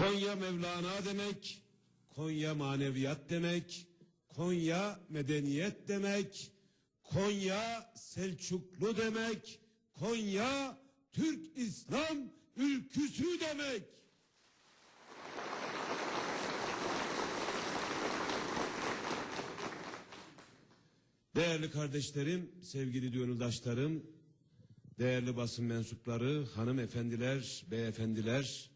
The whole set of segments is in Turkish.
Konya Mevlana demek, Konya maneviyat demek, Konya medeniyet demek, Konya Selçuklu demek, Konya Türk İslam ülküsü demek. Değerli kardeşlerim, sevgili gönüldaşlarım, değerli basın mensupları, hanımefendiler, beyefendiler,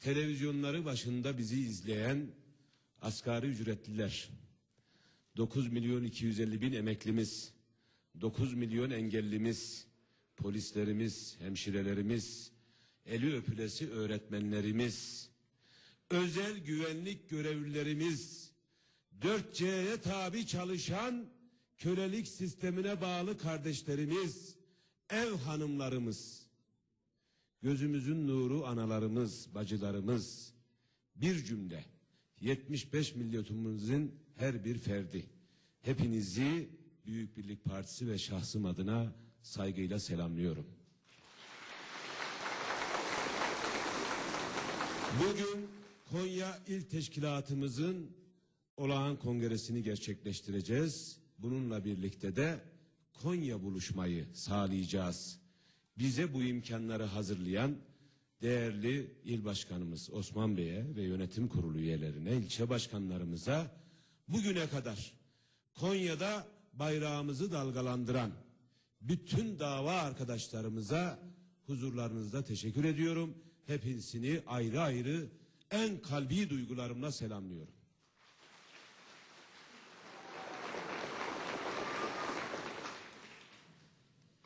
televizyonları başında bizi izleyen asgari ücretliler, 9 milyon 250 bin emeklimiz, 9 milyon engellimiz, polislerimiz, hemşirelerimiz, eli öpülesi öğretmenlerimiz, özel güvenlik görevlilerimiz, 4C'ye tabi çalışan kölelik sistemine bağlı kardeşlerimiz, ev hanımlarımız, gözümüzün nuru analarımız, bacılarımız, bir cümle 75 milletimizin her bir ferdi. Hepinizi Büyük Birlik Partisi ve şahsım adına saygıyla selamlıyorum. Bugün Konya İl Teşkilatımızın olağan kongresini gerçekleştireceğiz. Bununla birlikte de Konya buluşmayı sağlayacağız. Bize bu imkanları hazırlayan değerli il başkanımız Osman Bey'e ve yönetim kurulu üyelerine, ilçe başkanlarımıza bugüne kadar Konya'da bayrağımızı dalgalandıran bütün dava arkadaşlarımıza huzurlarınızda teşekkür ediyorum. Hepsini ayrı ayrı en kalbi duygularımla selamlıyorum.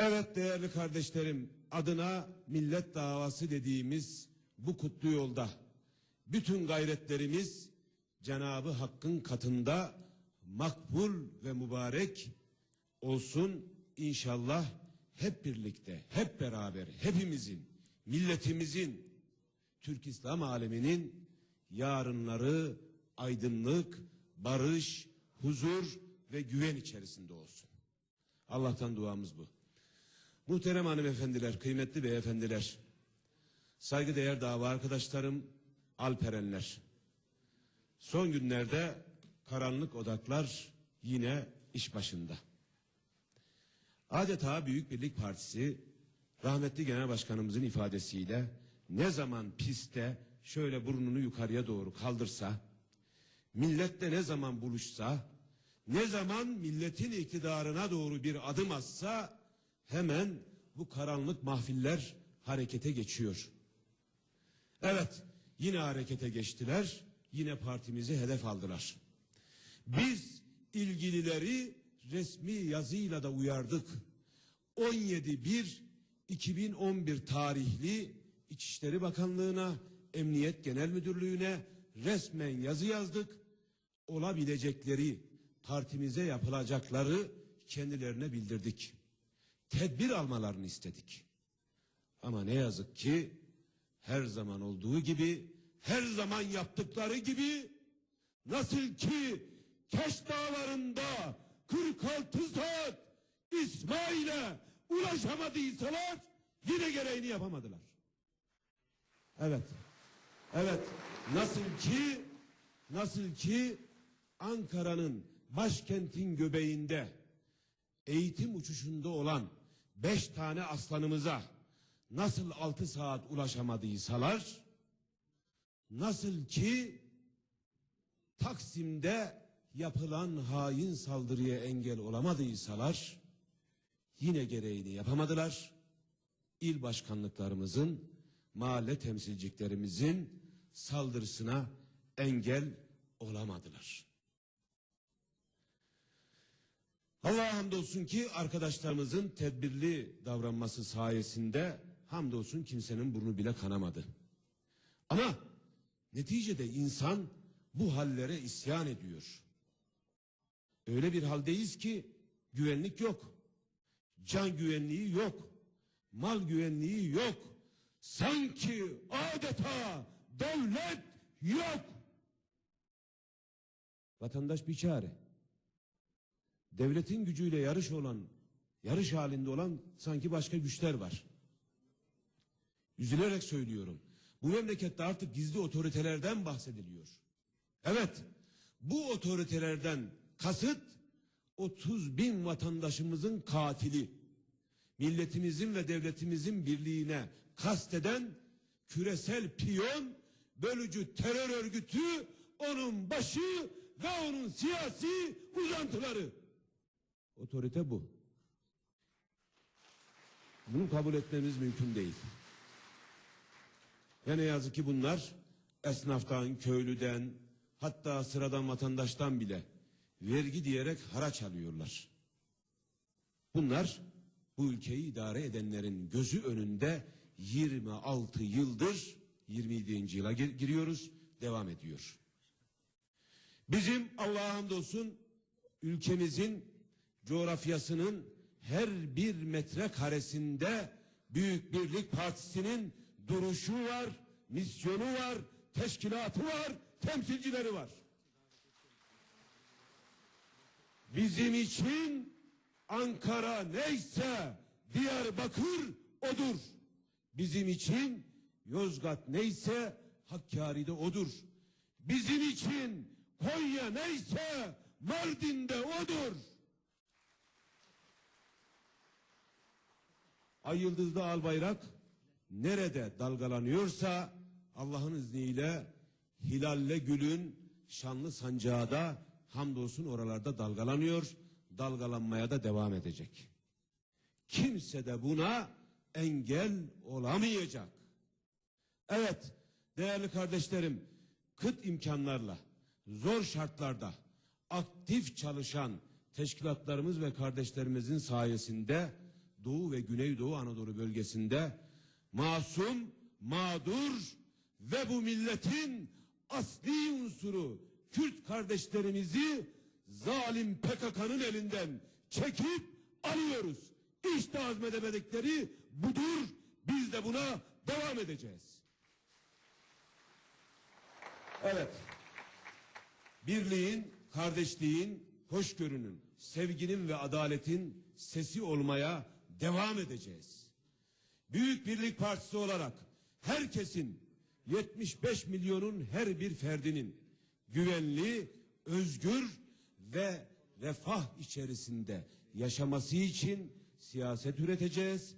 Evet değerli kardeşlerim adına millet davası dediğimiz bu kutlu yolda bütün gayretlerimiz Cenabı Hakk'ın katında makbul ve mübarek olsun inşallah hep birlikte hep beraber hepimizin milletimizin Türk İslam aleminin yarınları aydınlık, barış, huzur ve güven içerisinde olsun. Allah'tan duamız bu. Muhterem hanımefendiler, kıymetli beyefendiler, saygıdeğer dava arkadaşlarım, alperenler. Son günlerde karanlık odaklar yine iş başında. Adeta Büyük Birlik Partisi rahmetli genel başkanımızın ifadesiyle ne zaman piste şöyle burnunu yukarıya doğru kaldırsa, milletle ne zaman buluşsa, ne zaman milletin iktidarına doğru bir adım atsa hemen bu karanlık mahfiller harekete geçiyor. Evet, yine harekete geçtiler, yine partimizi hedef aldılar. Biz ilgilileri resmi yazıyla da uyardık. 17.1.2011 tarihli İçişleri Bakanlığı'na, Emniyet Genel Müdürlüğü'ne resmen yazı yazdık. Olabilecekleri, partimize yapılacakları kendilerine bildirdik. Tedbir almalarını istedik. Ama ne yazık ki her zaman olduğu gibi, her zaman yaptıkları gibi nasıl ki Keş Dağları'nda 46 saat İsmail'e ulaşamadıysalar yine gereğini yapamadılar. Evet. Evet. Nasıl ki nasıl ki Ankara'nın başkentin göbeğinde eğitim uçuşunda olan beş tane aslanımıza nasıl altı saat ulaşamadıysalar nasıl ki Taksim'de yapılan hain saldırıya engel olamadıysalar yine gereğini yapamadılar. İl başkanlıklarımızın, mahalle temsilciliklerimizin saldırısına engel olamadılar. Allah'a hamdolsun ki arkadaşlarımızın tedbirli davranması sayesinde hamdolsun kimsenin burnu bile kanamadı. Ama neticede insan bu hallere isyan ediyor. Öyle bir haldeyiz ki güvenlik yok. Can güvenliği yok. Mal güvenliği yok. Sanki adeta devlet yok. Vatandaş bir çare. Devletin gücüyle yarış olan, yarış halinde olan sanki başka güçler var. Üzülerek söylüyorum. Bu memlekette artık gizli otoritelerden bahsediliyor. Evet, bu otoritelerden kasıt 30 bin vatandaşımızın katili, milletimizin ve devletimizin birliğine kasteden küresel piyon, bölücü terör örgütü, onun başı ve onun siyasi uzantıları. Otorite bu. Bunu kabul etmemiz mümkün değil. Ve ne yazık ki bunlar esnaftan, köylüden, hatta sıradan vatandaştan bile vergi diyerek haraç alıyorlar. Bunlar bu ülkeyi idare edenlerin gözü önünde 26 yıldır 27. yıla gir- giriyoruz, devam ediyor. Bizim Allah'a hamdolsun ülkemizin coğrafyasının her bir metre karesinde Büyük Birlik Partisi'nin duruşu var, misyonu var, teşkilatı var, temsilcileri var. Bizim için Ankara neyse Diyarbakır odur. Bizim için Yozgat neyse Hakkari'de odur. Bizim için Konya neyse Mardin'de odur. Ay yıldızlı al bayrak nerede dalgalanıyorsa Allah'ın izniyle hilalle gülün şanlı sancağı da hamdolsun oralarda dalgalanıyor. Dalgalanmaya da devam edecek. Kimse de buna engel olamayacak. Evet değerli kardeşlerim kıt imkanlarla zor şartlarda aktif çalışan teşkilatlarımız ve kardeşlerimizin sayesinde Doğu ve Güneydoğu Anadolu bölgesinde masum, mağdur ve bu milletin asli unsuru Kürt kardeşlerimizi zalim PKK'nın elinden çekip alıyoruz. İşte azmedemedikleri budur. Biz de buna devam edeceğiz. Evet. Birliğin, kardeşliğin, hoşgörünün, sevginin ve adaletin sesi olmaya devam edeceğiz. Büyük Birlik Partisi olarak herkesin 75 milyonun her bir ferdinin güvenli, özgür ve refah içerisinde yaşaması için siyaset üreteceğiz,